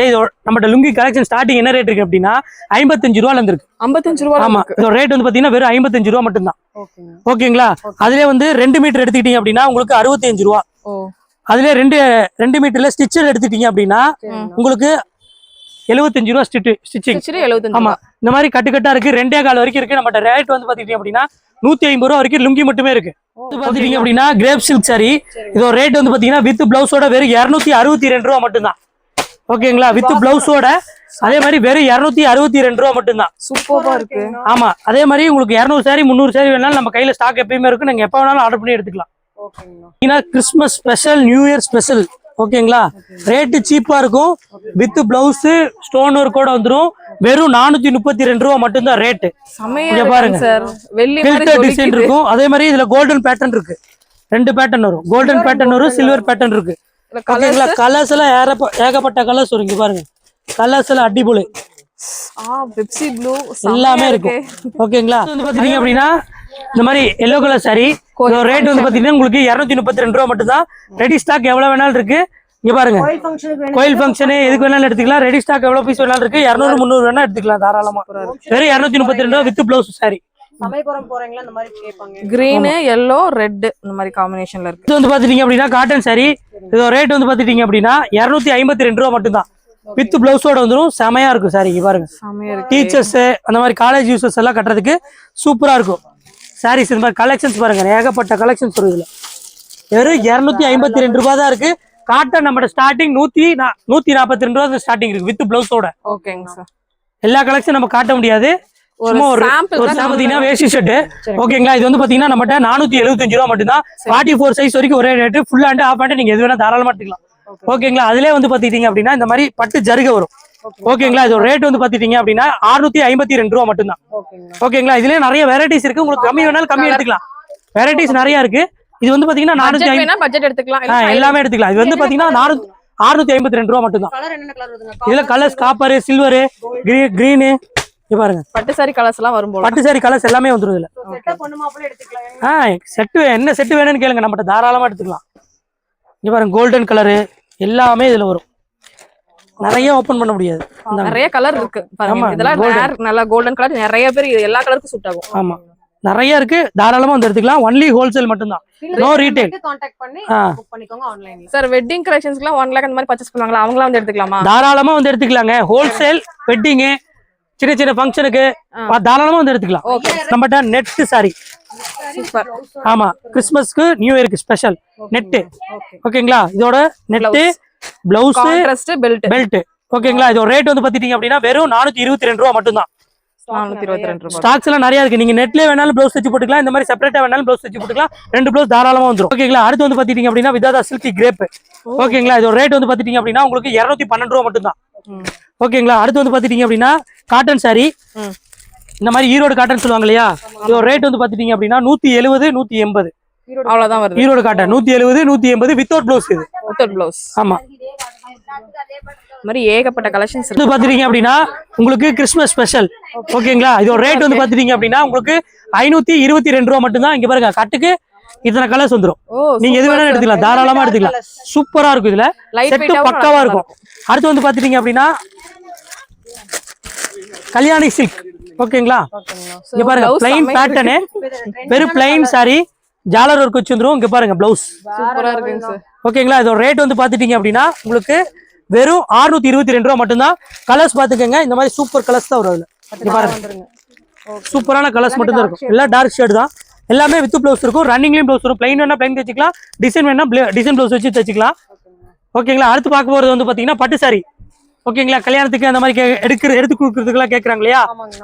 நம்மகிட்ட லுங்கி கலெக்ஷன் ஸ்டார்டிங் என்ன ரேட் இருக்கு அப்படின்னா ஐம்பத்தஞ்சு ரூபால இருந்து இருக்கு. ஐம்பத்தஞ்சு ரூபாய் ஆமா. ரேட் வந்து பாத்தீங்கன்னா வெறும் ஐம்பத்தஞ்சு ரூபா மட்டும் தான் ஓகேங்க ஓகேங்களா அதுலயே வந்து ரெண்டு மீட்டர் எடுத்துக்கிட்டீங்க அப்படின்னா உங்களுக்கு அறுபத்தஞ்சு ரூபா. ஓ. அதுல ரெண்டு ரெண்டு மீட்டர்ல ஸ்டிச்சர் எடுத்துட்டீங்க அப்படின்னா உங்களுக்கு எழுபத்தஞ்சு ரூபா ஸ்டிச் ஸ்டிச்சிங் ஆமா. இந்த மாதிரி கட்டு கட்டா இருக்கு. ரெண்டே கால் வரைக்கும் இருக்கு. நம்மகிட்ட ரேட் வந்து பாத்தீங்க அப்படின்னா நூத்தி ஐம்பது ரூபா வரைக்கும் லுங்கி மட்டுமே இருக்கு. இது பாத்துட்டீங்க அப்படின்னா கிரேப் சில்க் சாரி. இதோட ரேட் வந்து பாத்தீங்கன்னா வித் பிளவுஸோட வெறும் இருநூத்தி அறுபத்தி ரெண்டு ரூபா மட்டும்தான். ஓகேங்களா வித் பிளவுஸோட அதே மாதிரி வெறும் இருநூத்தி அறுபத்தி ரெண்டு ரூபா மட்டும்தான். சூப்பரா இருக்கு. ஆமா. அதே மாதிரி உங்களுக்கு இரநூறு சாரி முந்நூறு சாரி வேணாலும் நம்ம கையில ஸ்டாக் எப்பயுமே இருக்கும். நீங்க எப்ப வேணாலும் ஆர்டர் பண்ணி எடுத்துக்கலாம். Christmas special new year special ஓகேங்களா? ரேட்டு சீப்பா இருக்கும். வித் பிளவுஸ் ஸ்டோன் ஒர்க்கோட வந்துரும். வெறும் நானூத்தி முப்பத்தி ரெண்டு ரூபா மட்டும்தான் ரேட்டு. இங்க இருக்கு பாருங்க. டிசைன். இருக்கும். அதே மாதிரி இதுல கோல்டன் பேட்டர்ன் இருக்கு. ரெண்டு பேட்டர்ன் வரும். கோல்டன் பேட்டர்ன் வரும் சில்வர் பேட்டர்ன் இருக்கு. ஓகேங்களா கலர்ஸ் எல்லாம் ஏகப்பட்ட கலர்ஸ் வரும். இங்க பாருங்க. கலர்ஸ் எல்லாம் அடிபொலி எல்லாமே இருக்கும். ஓகேங்களா வந்து பாத்தீங்க அப்படின்னா இந்த மாதிரி எல்லோ கலர் சாரி ரேட் வந்து பாத்தீங்கன்னா உங்களுக்கு இருநூத்தி முப்பத்தி ரெண்டு ரூபா மட்டும் தான் ரெடி ஸ்டாக் எவ்வளவு வேணாலும் இருக்கு. இங்க பாருங்க. கோயில் ஃபங்க்ஷனுக்கு வேணும் கோயில் ஃபங்க்ஷனு எதுக்கு வேணாலும் எடுத்துக்கலாம். ரெடி ஸ்டாக் எவ்வளவு பீஸ் வேணாலும் இருக்கு. இரநூறு முந்நூறு வேணா எடுத்துக்கலாம். தாராளமா. வெறும் இருநூத்தி முப்பத்தி ரெண்டு ரூபா வித் பிளவுஸ் சாரி சமயபுரம் போறீங்களா? இந்த மாதிரி கேட்பாங்க கிரீன் எல்லோ ரெட் இந்த மாதிரி காம்பினேஷன்ல இருக்கு. இது வந்து பாத்துட்டீங்க அப்படின்னா காட்டன் சாரி இதோட ரேட் வந்து பாத்துட்டீங்க அப்படின்னா இருநூத்தி ஐம்பத்தி ரெண்டு ரூபா மட்டும்தான். வித் பிளவுஸோட வந்துரும். செமையா இருக்கும் சாரி இங்க பாருங்க. செமையா இருக்கு. டீச்சர்ஸ் அந்த மாதிரி காலேஜ் யூசர்ஸ் எல்லாம் கட்டுறதுக்கு சூப்பரா இருக்கும். சாரீஸ் இந்த மாதிரி கலெக்ஷன்ஸ் பாருங்க ஏகப்பட்ட கலெக்ஷன்ஸ் வரும் இதுல. வெறும் இருநூத்தி ஐம்பத்தி ரெண்டு ரூபா தான் இருக்கு. காட்டன் நம்மளோட ஸ்டார்டிங் நூத்தி நூத்தி நாற்பத்தி ரெண்டு ரூபா ஸ்டார்டிங் இருக்கு வித் பிளவுஸோட ஓகேங்க சார் எல்லா கலெக்ஷன் நம்ம காட்ட முடியாது. ஒரு சும்மா ஒரு பாத்தீங்கன்னா வேஷ்டி ஷர்ட் ஓகேங்களா? இது வந்து பாத்தீங்கன்னா நம்மகிட்ட நானூத்தி எழுபத்தஞ்சு ரூபா மட்டும்தான். ஃபார்ட்டி ஃபோர் சைஸ் வரைக்கும் ஒரே rate full hand half hand நீங்க எது வேணா தாராளமா எடுத்துக்கலாம். ஓகேங்களா? அதுலயே வந்து பாத்தீங்க அப்படின்னா இந்த மாதிரி பட்டு ஜருகை வரும். ஓகேங்களா? இதோட ரேட் வந்து பாத்தீங்க அப்படின்னா அறுநூத்தி ஐம்பத்தி ரெண்டு ரூபா மட்டும்தான். ஓகேங்களா? ஓகேங்களா? இதுலயே நிறைய வெரைட்டிஸ் இருக்கு. உங்களுக்கு கம்மி வேணாலும் கம்மி எடுத்துக்கலாம். வெரைட்டிஸ் நிறைய இருக்கு. இது வந்து பாத்தீங்கன்னா நானூத்தி எடுத்துக்கலாம். எல்லாமே எடுத்துக்கலாம். இது வந்து பாத்தீங்கன்னா நானூத்தி அறுநூத்தி ஐம்பத்தி ரெண்டு ரூபா மட்டும்தான். கலர் என்னென்ன கலர் வருதுங்க? இதுல கலர்ஸ் காப்பர் சில்வரு கிரீனு பாருங்க. பட்டு சாரி கலர்ஸ் எல்லாம் வரும் போல. பட்டு சாரி கலர்ஸ் எல்லாமே வந்துரும் இதுல. ஆ செட்டு என்ன செட்டு வேணும்னு கேளுங்க. நம்மகிட்ட தாராளமா எடுத்துக்கலாம். இங்க பாருங்க கோல்டன் கலரு எல்லாமே இதுல வரும். நிறைய ஓபன் பண்ண முடியாது. நிறைய கலர் இருக்கு. பாருங்க ஆமா, இதெல்லாம் நல்லா கோல்டன் கலர் நிறைய பேர் எல்லா கலருக்கும் சூட் ஆகும். ஆமா. நிறைய இருக்கு. தாராளமா வந்து எடுத்துக்கலாம். ஒன்லி ஹோல்சேல் மட்டும்தான். No retail. கான்டாக்ட் பண்ணி. புக் பண்ணிக்கோங்க ஆன்லைன்ல சார் வெட்டிங் கலெக்ஷன்ஸ்க்குலாம் ஒன் லேக் அந்த மாதிரி பர்ச்சேஸ் பண்ணுவாங்களா? அவங்களாம் வந்து எடுத்துக்கலாமா? தாராளமா வந்து எடுத்துக்கலாங்க. ஹோல்சேல் வெட்டிங்கு சின்ன சின்ன ஃபங்க்ஷனுக்கு. தாராளமா வந்து எடுத்துக்கலாம். ஓகே நம்மகிட்ட நெட் சாரி சூப்பர் ஆமா கிறிஸ்மஸ்க்கு நியூ இயருக்கு ஸ்பெஷல் நெட்டு ஓகே ஓகேங்களா இதோட நெட்டு பிளவுஸ் பெல்ட் பெல்ட் ஓகேங்களா இதோட ரேட் வந்து பாத்துட்டீங்க அப்படின்னா வெறும் நானூத்தி இருபத்தி ரெண்டு ரூபா ரெண்டு ரூபாய் ஸ்டாக்ஸ் எல்லாம் நிறைய இருக்கு. நீங்க நெட்லயே வேணாலும் ப்ளவுஸ் தச்சு போட்டுக்கலாம். இந்த மாதிரி செப்பரேட்டா வேணாலும் ப்ளவுஸ் தச்சு போட்டுக்கலாம். ரெண்டு ப்ளவுஸ் தாராளமா வந்துரும். ஓகேங்களா அடுத்து வந்து பாத்தீங்க அப்படின்னா விதாதா சில்கி கிரேப் ஓகேங்களா இதோட ரேட் வந்து பாத்தீங்க அப்படின்னா உங்களுக்கு இருநூத்தி பன்னெண்டு ரூபா மட்டும்தான். ம். ஓகேங்களா அடுத்து வந்து பாத்தீங்க அப்படின்னா காட்டன் ம். இந்த மாதிரி ஈரோடு காட்டன் சொல்லுவாங்க இல்லையா? இதோட ரேட் வந்து பாத்துட்டீங்க அப்படின்னா நூத்தி எழுபது நூத்தி எண்பது. அவ்வளவுதான் வருது. ஈரோடு காட்டன். நூத்தி எழுபது நூத்தி எண்பது வித்தவுட் ப்ளவுஸ் இது. வித்தவுட் பிளவுஸ் ஆமா. இந்த மாதிரி ஏகப்பட்ட கலெக்ஷன்ஸ் இது பாத்துட்டீங்க அப்படின்னா உங்களுக்கு கிறிஸ்மஸ் ஸ்பெஷல் ஓகேங்களா? இதோட ரேட் வந்து பாத்துட்டீங்க அப்படின்னா உங்களுக்கு ஐநூத்தி இருபத்தி ரெண்டு ரூபா மட்டும்தான். இங்க பாருங்க கட்டுக்கு இத்தனை கலர்ஸ் வந்துரும். ஓ நீங்க எது வேணாலும் எடுத்துக்கலாம். தாராளமா எடுத்துக்கலாம். சூப்பரா இருக்கும் இதுல. செட்டு பக்காவா இருக்கும். அடுத்து வந்து பாத்துட்டீங்க அப்படின்னா கல்யாணி சில்க் ஓகேங்களா? இங்க பாருங்க பிளைன் பேட்டர்னு வெறும் பிளைன் சாரி ஜாலர் ஒர்க் வச்சு வந்துரும். இங்க பாருங்க பிளவுஸ் ஓகேங்களா? இதோட ரேட் வந்து பாத்துட்டீங்க அப்படின்னா உங்களுக்கு வெறும் 622 இருபத்தி ரெண்டு ரூபா மட்டும்தான். கலர்ஸ் பாத்துக்கோங்க இந்த மாதிரி சூப்பர் கலர்ஸ் தான் வரும் அதுல. பாருங்க. சூப்பரான கலர்ஸ் மட்டும் தான் இருக்கும். எல்லாம் டார்க் ஷேட் தான். எல்லாமே வித் ப்ளவுஸ் இருக்கும். ரன்னிங்லயும் ப்ளவுஸ் வரும். பிளைன் வேணா பிளைன் தைச்சிக்கலாம். டிசைன் வேணா டிசைன் ப்ளவுஸ் வச்சு தைச்சிக்கலாம். ஓகேங்களா? அடுத்து பார்க்க போறது வந்து பாத்தீங்கன்னா பட்டு சாரி ஓகேங்களா? கல்யாணத்துக்கு அந்த மாதிரி எடுக்கிற எடுத்து கொடுக்கறதுக்குலாம் கேக்குறாங்க இல்லையா?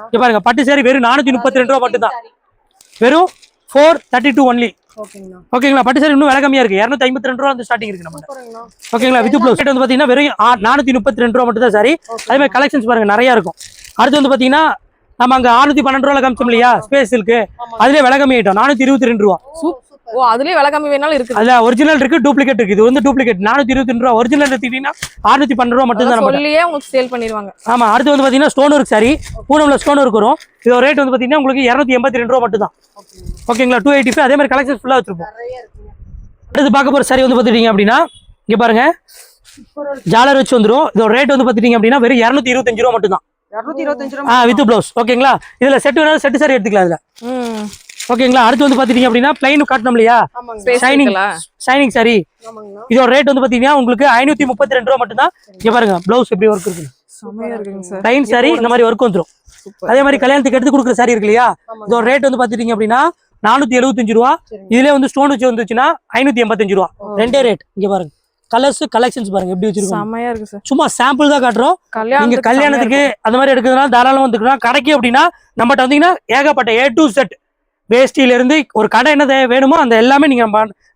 இங்க பாருங்க. பட்டு சாரி வெறும் நானூத்தி முப்பத்தி ரெண்டு ரூபா மட்டும் தான் வெறும் ஃபோர் தேர்ட்டி டூ ஒன்லி ஓகேங்களா? பட்டு சாரி இன்னும் விலை கம்மியா இருக்கு. இரநூத்தி ஐம்பத்தி ரெண்டு ரூபா வந்து ஸ்டார்டிங் இருக்கு நம்ம ஓகேங்களா? வித் ப்ளவுஸ் வந்து பாத்தீங்கன்னா வெறும் நானூத்தி முப்பத்தி ரெண்டு ரூபா மட்டும் தான் சாரி அதே மாதிரி கலெக்ஷன்ஸ் பாருங்க நிறைய இருக்கும். அடுத்து வந்து பாத்தீங்கன்னா நம்ம அங்க 612 பன்னெண்டு ரூபாய் காமிச்சோம் இல்லையா? ஸ்பேஸ் இருக்கு அதுலயே விலை கம்மி ஆயிட்டோம் நானூத்தி இருபத்தி ரெண்டு ரூபா. ஓ அதுலயே விலை கம்மி வேணாலும் இருக்குது. அதுல ஒரிஜினல் இருக்கு டூப்ளிகேட் இருக்கு. இது வந்து டூப்ளிகேட் நானூத்தி இருபத்தி ரூபா. ஒரிஜினல் எடுத்துக்கிட்டீங்கன்னா அறுநூத்தி பன்னெண்டு ரூபா மட்டும் தான் சொல்லியே உங்களுக்கு சேல் பண்ணிடுவாங்க. ஆமா அடுத்து வந்து பாத்தீங்கன்னா ஸ்டோன் ஒர்க் சாரி பூனம்ல ஸ்டோன் ஒர்க் வரும். இதோட ரேட் வந்து பாத்தீங்கன்னா உங்களுக்கு இருநூத்தி எண்பத்தி ரெண்டு ரூபா மட்டும் தான் ஓகேங்களா டூ எயிட்டி அதே மாதிரி கலெக்ஷன் ஃபுல்லா வச்சிருப்போம். அடுத்து பார்க்க போற சாரி வந்து பாத்துட்டீங்க அப்படின்னா இங்க பாருங்க. ஜாலர் வச்சு வந்துரும். இதோட ரேட் வந்து பாத்துட்டீங்க அப்படின்னா வெறும் இருநூத்தி இருபத்தஞ்சு ரூபா மட்டும் தான் வித் ப்ளவுஸ் ஓகேங்களா இதுல செட் வேணாலும் செட் சாரி எடுத்துக்கலாம் இதுல ஓகேங்களா? அடுத்து வந்து பாத்துட்டீங்க அப்படின்னா பிளைன் காட்டணும் இல்லையா. இருக்குல்ல? ஷைனிங் சாரி இதோட ரேட் வந்து பாத்தீங்கன்னா உங்களுக்கு ஐநூத்தி முப்பத்தி ரெண்டு ரூபா மட்டும் தான் இங்க பாருங்க ப்ளவுஸ் எப்படி ஒர்க் இருக்கு செமையா இருக்குங்க சார். பிளைன் சாரி இந்த மாதிரி ஒர்க் வந்துரும். சூப்பர். அதே மாதிரி கல்யாணத்துக்கு எடுத்து கொடுக்குற சாரி இருக்கு இல்லையா இதோட ரேட் வந்து பாத்துட்டீங்க அப்படின்னா நானூத்தி எழுபத்தஞ்சு ரூபா. இதுல வந்து ஸ்டோன் வச்சு வந்துச்சுன்னா ஐநூத்தி எண்பத்தஞ்சு ரூபா. ரெண்டே ரேட் இங்க பாருங்க. கலர்ஸ் கலெக்ஷன்ஸ் பாருங்க எப்படி வச்சிருக்கோம். செமையா இருக்கு சார். சும்மா சாம்பிள் தான் காட்டுறோம். நீங்க கல்யாணத்துக்கு கல்யாணத்துக்கு அந்த மாதிரி எடுக்கிறதுனால தாராளமா வந்துக்கலாம். கடைக்கு அப்படின்னா நம்மகிட்ட வந்தீங்கன்னா ஏகப்பட்ட ஏ டு செட் வேஷ்டியில இருந்து ஒரு கடை என்ன வேணுமோ அந்த எல்லாமே நீங்க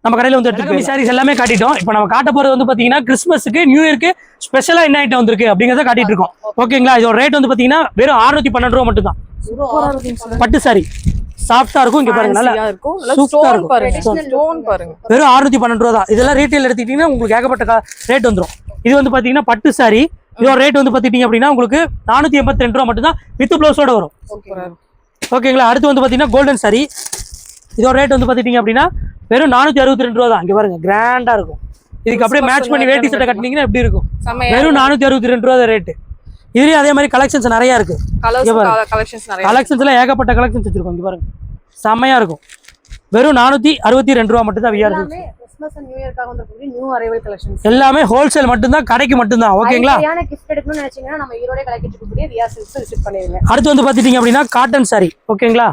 நம்ம கடையில வந்து எடுத்துக்கலாம் சாரீஸ் எல்லாமே காட்டிட்டோம். இப்போ நம்ம காட்ட போறது வந்து பாத்தீங்கன்னா கிறிஸ்மஸ்க்கு நியூ இயர்க்கு ஸ்பெஷலா என்ன ஐட்டம் வந்திருக்கு அப்படிங்கறத காட்டிட்டு இருக்கோம். ஓகேங்களா? இதோட ரேட் வந்து பாத்தீங்கன்னா வெறும் 612 பன்னெண்டு ரூபா மட்டும் தான் பட்டு சாரி சாஃப்டா இருக்கும் இங்க பாருங்க நல்லா இருக்கும். சூப்பரா இருக்கும். பாருங்க. வெறும் 612 பன்னெண்டு ரூபா தான். இதெல்லாம் ரீட்டைல் எடுத்துக்கிட்டீங்கன்னா உங்களுக்கு ஏகப்பட்ட ரேட் வந்துரும். இது வந்து பாத்தீங்கன்னா பட்டு சாரி இதோட ரேட் வந்து பாத்துட்டீங்க அப்படின்னா உங்களுக்கு நானூத்தி எண்பத்தி ரெண்டு ரூபா மட்டும் தான் வித் பிளவுஸோட வரும். ஓகேங்களா அடுத்து வந்து பாத்தீங்கன்னா கோல்டன் சாரி இதோட ரேட் வந்து பாத்துட்டீங்க அப்படின்னா வெறும் நானூத்தி அறுபத்தி ரெண்டு ரூபா தான். இங்க பாருங்க கிராண்டா இருக்கும். இதுக்கு அப்படியே மேட்ச் பண்ணி வேட்டி சட்டை கட்டினீங்கன்னா எப்படி இருக்கும்? செமையா வெறும் நானூத்தி அறுபத்தி ரெண்டு ரூபா ரேட்டு இதுலயும் அதே மாதிரி கலெக்ஷன்ஸ் நிறைய இருக்கு. கலர்ஸ் இங்க பாருங்க. கலெக்ஷன்ஸ் நிறைய கலெக்ஷன்ஸ் எல்லாம் ஏகப்பட்ட கலெக்ஷன்ஸ் வச்சிருக்கோம் இங்க பாருங்க. செம்மையா இருக்கும். வெறும் நானூத்தி அறுபத்தி ரெண்டு ரூபா மட்டும் தான் விஆர் எல்லாமே கிறிஸ்மஸ் அண்ட் நியூ இயர்க்காக வந்திருக்கக்கூடிய நியூ அரைவல் கலெக்ஷன்ஸ் எல்லாமே ஹோல்சேல் மட்டும்தான் கடைக்கு மட்டும்தான். ஓகேங்களா சரியான கிஃப்ட் எடுக்கணும்னு நினைச்சீங்கன்னா நம்ம ஈரோட கலெக்ட் இருக்கக்கூடிய வியா சில்க்ஸ் விசிட் பண்ணிடுங்க. அடுத்து வந்து பாத்துட்டீங்க அப்படின்னா காட்டன் சாரி ஓகேங்களா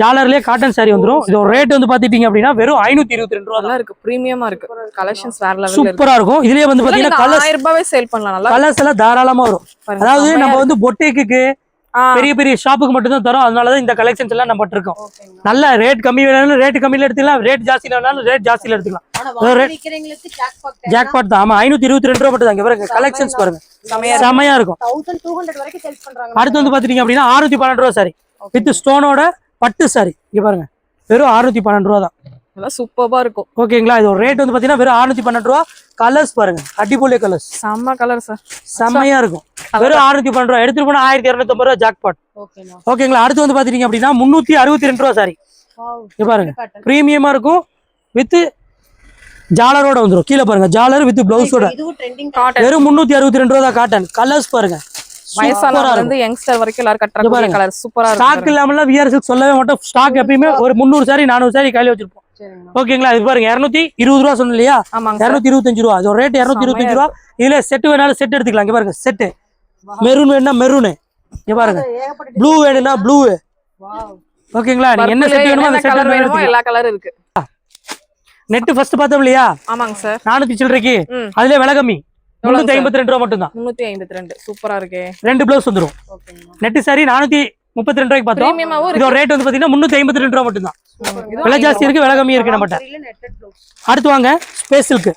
ஜாலர்லயே காட்டன் சாரி வந்துரும். இதோட ரேட் வந்து பாத்துட்டீங்க அப்படின்னா வெறும் ஐநூத்தி இருபத்தி ரெண்டு ரூபா தான். இருக்கு. பிரீமியமா இருக்கு. கலெக்ஷன்ஸ் வேற லெவல்ல இருக்கு. சூப்பரா இருக்கும். இதுலயே வந்து பாத்தீங்கன்னா ஆயிரம் ரூபாவே சேல் பண்ணலாம். நல்லா கலர்ஸ் எல்லாம் தாராளமா வரும். அதாவது நம்ம. வந்து பொட்டேக்கு பெரிய பெரிய ஷாப்புக்கு மட்டும் தான் தரோம் அதனாலதான் இந்த கலெக்ஷன்ஸ் எல்லாம் நம்ம இருக்கோம். நல்ல ரேட் கம்மி வேணாலும் ரேட் கம்மியில எடுத்துக்கலாம். ரேட் ஜாஸ்தியில வேணாலும் ரேட் ஜாஸ்தியில எடுத்துக்கலாம். ஜாக்பாட் ஜாக்பாட் தான். ஆமா ஐநூத்தி இருபத்தி ரெண்டு ரூபா மட்டும் தான் இங்க பாருங்க கலெக்ஷன்ஸ் பாருங்க. செமையா இருக்கும். அடுத்து வந்து பாத்துட்டீங்க அப்படின்னா ஆறுநூத்தி பன்னெண்டு ரூபா சாரி வித் ஸ்டோனோட பட்டு சாரி இங்க பாருங்க. வெறும் அறுநூத்தி பன்னெண்டு ரூபா தான். சூப்பரா இருக்கும். ஓகேங்களா இதோட ரேட் வந்து பாத்தீங்கன்னா வெறும் அறுநூத்தி பன்னெண்டு ரூபா. கலர்ஸ் பாருங்க. அடிப்பொலி கலர்ஸ் செம்ம கலர் சார் செம்மையா இருக்கும். வெறும் அறுநூத்தி பன்னெண்டு ரூபா. எடுத்துட்டு போனா ஆயிரத்தி இரநூத்தி ரூபா ஜாக்பாட் ஓகேங்களா அடுத்து வந்து பாத்துட்டீங்க அப்படின்னா முன்னூத்தி அறுபத்தி ரெண்டு ரூபா சாரி பாருங்க. ப்ரீமியமா இருக்கும். வித் ஜாலரோட வந்துரும். கீழே பாருங்க ஜாலர் வித் பிளவுஸோட வெறும் முன்னூத்தி அறுபத்தி ரெண்டு ரூபா காட்டன் கலர்ஸ் பாருங்க. வயசானவங்க யங்ஸ்டர் வரைக்கும் எல்லாரும் இங்க கட்டுற பாருங்க. கலர் சூப்பரா ஸ்டாக் இல்லாமல விஆர் சில்க் சொல்லவே மாட்டோம். ஸ்டாக் எப்பயுமே ஒரு முந்நூறு சாரி நானூறு சாரி கையில வச்சிருப்போம். ஓகேங்களா இது பாருங்க இருநூத்தி இருபது ரூபா சொன்னோம் இல்லையா? இருநூத்தி இருபத்தஞ்சு ரூபா. இதோட ரேட் இருநூத்தி இருபத்தஞ்சு ரூபா. இதுல செட் வேணாலும் செட் எடுத்துக்கலாம். இங்க பாருங்க செட்டு மெரூன் வேணும்னா மெரூனு இங்க பாருங்க. ப்ளூ வேணும்னா ப்ளூ ஓகேங்களா என்ன செட் வேணுமோ அந்த செட் எல்லா கலர் இருக்கு. நெட் ஃபர்ஸ்ட் பார்த்தோம் இல்லையா? ஆமாங்க சார். நானூத்தி சில்லறைக்கு. அதுல விலை கம்மி. முன்னூத்தி? ஐம்பத்தி ரெண்டு ரூபா மட்டும் தான் முன்னூத்தி ஐம்பத்தி ரெண்டு. சூப்பரா இருக்கே. ரெண்டு பிளவுஸ் வந்துரும். ஓகேங்கண்ணா நெட் சாரி நானூத்தி முப்பத்தி ரெண்டு ரூபாய்க்கு பார்த்தோம். இதோட ரேட் வந்து பாத்தீங்கன்னா முன்னூத்தி ஐம்பத்தி ரெண்டு ரூபா மட்டும் தான் விலை ஜாஸ்தி இருக்கு விலை கம்மி இருக்கு நம்மகிட்ட. அடுத்து வாங்க ஸ்பேஸ் சில்க்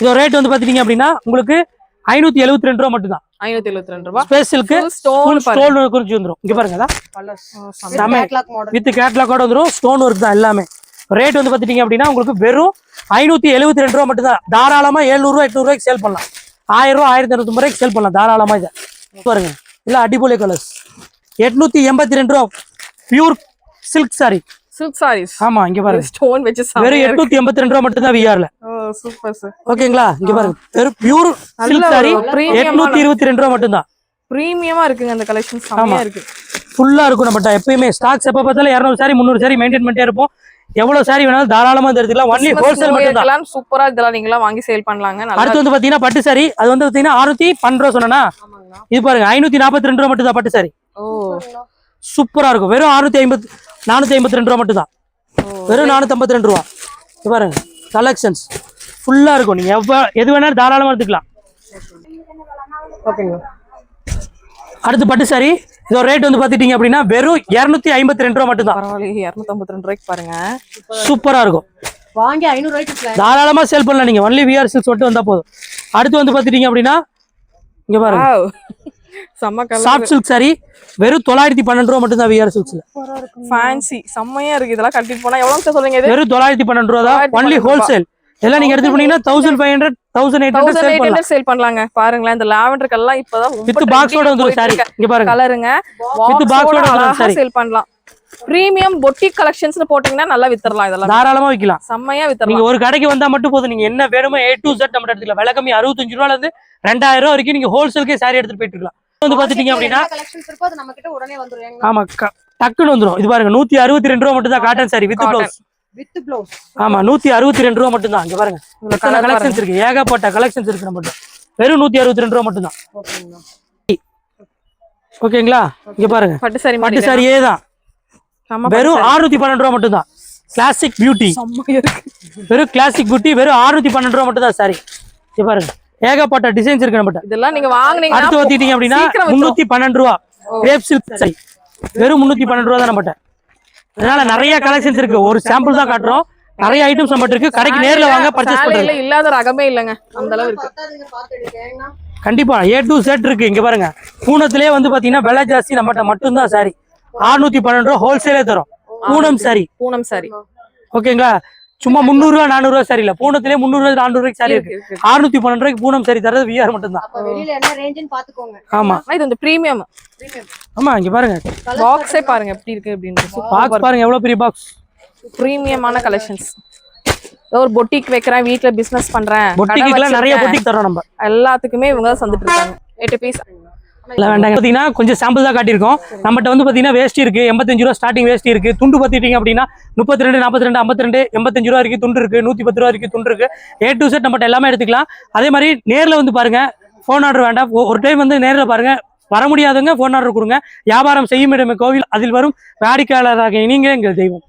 இதோட ரேட் வந்து பாத்தீங்க அப்படின்னா உங்களுக்கு ஐநூத்தி எழுபத்தி ரெண்டு ரூபா மட்டும் தான் ஐநூத்தி எழுபத்தி ரெண்டு ரூபா. ஸ்பேஸ் சில்க் ஸ்டோன் ஸ்டோன் குறிச்சு வந்துரும். இங்க பாருங்க. வித் கேட்லாக்கோட வந்துரும். ஸ்டோன் ஒர்க் தான் எல்லாமே. ரேட் வந்து பாத்துட்டீங்க அப்படின்னா உங்களுக்கு வெறும் ஐநூத்தி எழுபத்தி ரெண்டு ரூபா மட்டும் தான் தாராளமா எழுநூறு ரூபா எட்நூறு ரூபாய்க்கு சேல் பண்ணலாம். ஆயிரம் ரூபா ஆயிரத்தி இரநூத்தி ரூபாய்க்கு சேல் பண்ணலாம். தாராளமா இதை. பாருங்க. இல்ல அடிப்பொலி கலர்ஸ் எட்நூத்தி எண்பத்தி ரெண்டு ரூபா. Pure silk sari silk saris ஆமா இங்க பாருங்க. ஸ்டோன் வச்சு வெறும் எட்நூத்தி எண்பத்தி ரெண்டு ரூபா மட்டும் தான் விஆர்ல சூப்பர் சார் ஓகேங்களா? இங்க பாருங்க. வெறும் பியூர் சில்க் சாரி எட்நூத்தி இருபத்தி ரெண்டு ரூபா மட்டும் தான் பிரீமியமா இருக்குங்க அந்த கலெக்ஷன் செம்மையா இருக்கு. ஃபுல்லா இருக்கும் நம்மகிட்ட எப்பயுமே ஸ்டாக்ஸ் எப்ப பார்த்தாலும் இரநூறு சாரி முந்நூறு சாரி மெயின்டைன் பண்ணிட்டே இருப்போம். எவ்வளவு சாரி வேணாலும் தாராளமா எடுத்துக்கலாம் ஒன்லி ஹோல்சேல் மட்டும் தான் சூப்பரா இதெல்லாம் நீங்களாம் வாங்கி சேல் பண்ணலாங்க. அடுத்து வந்து பாத்தீங்கன்னா பட்டு சாரி அது வந்து பாத்தீங்கன்னா அறுநூத்தி பன்னெண்டு ரூபா சொன்னா இது பாருங்க ஐநூத்தி நாற்பத்தி ரெண்டு ரூபா மட்டும் தான் பட்டு சாரி ஓ. சூப்பரா இருக்கும். வெறும் அறுநூத்தி ஐம்பத்தி நானூத்தி ஐம்பத்தி ரெண்டு ரூபா மட்டும் தான் வெறும் நானூத்தி ஐம்பத்தி ரெண்டு ரூபா. இது பாருங்க கலெக்ஷன்ஸ் ஃபுல்லா இருக்கும். நீங்க எவ்வளோ எது வேணாலும் தாராளமா எடுத்துக்கலாம். ஓகேங்க. அடுத்து பட்டு சாரி இதோட ரேட் வந்து பாத்துட்டீங்க அப்படின்னா வெறும் இருநூத்தி ஐம்பத்தி ரெண்டு ரூபா மட்டும் தான் பரவாயில்லையே இரநூத்தம்பத்தி ரெண்டு ரூபாய்க்கு பாருங்க. சூப்பரா இருக்கும். வாங்கி ஐநூறு ரூபாய்க்கு. தாராளமா சேல் பண்ணலாம் நீங்க. ஒன்லி விஆர் சில்ஸ் மட்டும் வந்தா போதும். அடுத்து வந்து பாத்துட்டீங்க அப்படின்னா இங்க பாருங்க. Wow. செம்ம கலர் சாஃப்ட் சில்க் சாரி வெறும் தொள்ளாயிரத்தி பன்னெண்டு ரூபா மட்டும் தான் விஆர் சில்க்ஸ்ல ஃபேன்சி செம்மையா இருக்கு. இதெல்லாம் கட்டிட்டு போனா எவ்வளவு சார் சொல்றீங்க இது? வெறும் தொள்ளாயிரத்தி பன்னெண்டு ரூபா தான். 912 ஒன்லி. ஹோல்சேல் எல்லாம் நீங்க எடுத்து போனீங்கன்னா thousand five hundred thousand eight hundred thousand sale eight பண்ணலாம். ஹண்ட்ரட் சேல் பண்ணலாங்க. பாருங்களேன் இந்த லாவெண்டர் எல்லாம் இப்பதான் வித் பாக்ஸோட வந்துரும் சாரி இங்க பாருங்க. கலருங்க அழகா saree. சேல் பண்ணலாம். பிரீமியம் பொட்டிக் கலெக்ஷன்ஸ் போட்டீங்கன்னா நல்லா வித்தரலாம் இதெல்லாம். தாராளமா விற்கலாம் செம்மையா நீங்க வித்தரலாம். ஒரு கடைக்கு வந்தா மட்டும் போதும். நீங்க என்ன வேணுமோ ஏ டு செட் நம்ம எடுத்துக்கலாம். விலை கம்மி அறுபத்தஞ்சு ரூபால இருந்து ரெண்டாயிரம் ரூபா வரைக்கும் நீங்க ஹோல்சேல்கே சாரி எடுத்துட்டு போயிட்டு இருக்கலாம். வந்து பாத்துட்டீங்க அப்படின்னா ஆமா டக்குன்னு வந்துரும். இது பாருங்க நூத்தி அறுபத்தி ரெண்டு ரூபா மட்டும் தான் cotton sari with. Blouse with blouse ஆமா நூத்தி அறுபத்தி ரெண்டு ரூபா மட்டும் தான் இங்க பாருங்க. எத்தனை கலெக்ஷன்ஸ் இருக்கு. ஏகப்பட்ட கலெக்ஷன்ஸ் இருக்கு நம்மகிட்ட. வெறும் நூத்தி அறுபத்தி ரெண்டு ரூபா மட்டும் தான் ஓகேங்களா? இங்க பாருங்க. பட்டு சாரி பட்டு சாரியே தான் வெறும் 612 பன்னெண்டு ரூபா மட்டும் தான் கிளாசிக் பியூட்டி வெறும் கிளாசிக் பியூட்டி வெறும் 612 பன்னெண்டு ரூபா மட்டும் தான் சாரி இங்க பாருங்க. ஏகப்பட்ட டிசைன்ஸ் இருக்கு நம்மகிட்ட. இதெல்லாம் நீங்க வாங்குனீங்கன்னா அடுத்து வந்துட்டீங்க அப்படின்னா. முன்னூத்தி பன்னெண்டு ரூபா. கிரேப் சில்க் சாரி வெறும் முன்னூத்தி பன்னெண்டு ரூபா தான் நம்மகிட்ட. அதனால நிறைய கலெக்ஷன்ஸ் இருக்கு. ஒரு சாம்பிள் தான் காட்டுறோம். நிறைய ஐட்டம்ஸ் நம்மகிட்ட இருக்கு. கடைக்கு நேர்ல வாங்க பர்ச்சேஸ் பண்ணுங்க இல்லாத ரகமே இல்லைங்க. அந்த அளவு இருக்கு. பத்தாதுங்க பார்த்து எடுக்கேங்கண்ணா கண்டிப்பா ஏ டு செட் இருக்கு. இங்க பாருங்க. பூனத்திலே வந்து பாத்தீங்கன்னா விலை ஜாஸ்தி நம்மகிட்ட மட்டும்தான் சாரி 612 பன்னெண்டு ரூபா ஹோல்சேலே தரும். பூனம் சாரி பூனம் சாரி ஓகேங்களா சும்மா முந்நூறு ரூபா நானூறு ரூபா சாரி இல்ல. பூனத்திலே முந்நூறு ரூபா நானூறு ரூபாய்க்கு சாரி இருக்கு. 612 பன்னெண்டு ரூபாய்க்கு பூனம் சாரி தரது விஆர் மட்டும்தான். அப்ப வெளியில என்ன ரேஞ்சுன்னு பாத்துக்கோங்க. ஆமா. இது வந்து பிரீமியம் ஆமா இங்க பாருங்க. பாக்ஸே பாருங்க. எப்படி இருக்கு அப்படின்னு பாக்ஸ் பாருங்க எவ்வளவு பெரிய பாக்ஸ் பிரீமியமான கலெக்ஷன்ஸ் ஒரு பொட்டிக் வைக்கிறேன் வீட்ல பிசினஸ் பண்றேன். நிறைய. பொட்டிக் தரோம் நம்ம. எல்லாத்துக்குமே இவங்க தான் சந்துட்டு இருக்காங்க. எட்டு பீஸ் வேண்டாங்க. பாத்தீங்கன்னா கொஞ்சம் சாம்பிள் தான் காட்டியிருக்கோம். நம்மகிட்ட வந்து பாத்தீங்கன்னா வேஷ்டி இருக்கு. எண்பத்தஞ்சு ரூபா ஸ்டார்டிங் வேஷ்டி இருக்கு. துண்டு பாத்திட்டீங்க அப்படின்னா முப்பத்தி ரெண்டு நாற்பத்தி ரெண்டு ஐம்பத்தி ரெண்டு எண்பத்தஞ்சு ரூபா இருக்கு துண்டு இருக்கு. நூத்தி பத்து ரூபா இருக்கு துண்டு இருக்கு. ஏ டு செட் நம்மகிட்ட எல்லாமே எடுத்துக்கலாம். அதே மாதிரி நேர்ல வந்து பாருங்க ஃபோன் ஆர்டர் வேண்டாம். ஒரு டைம் வந்து நேர்ல பாருங்க. வர முடியாதவங்க ஃபோன் ஆர்டர் கொடுங்க. வியாபாரம் செய்யும் இடமே கோவில் அதில் வரும். வாடிக்கையாளராக நீங்களே எங்கள் தெய்வம்.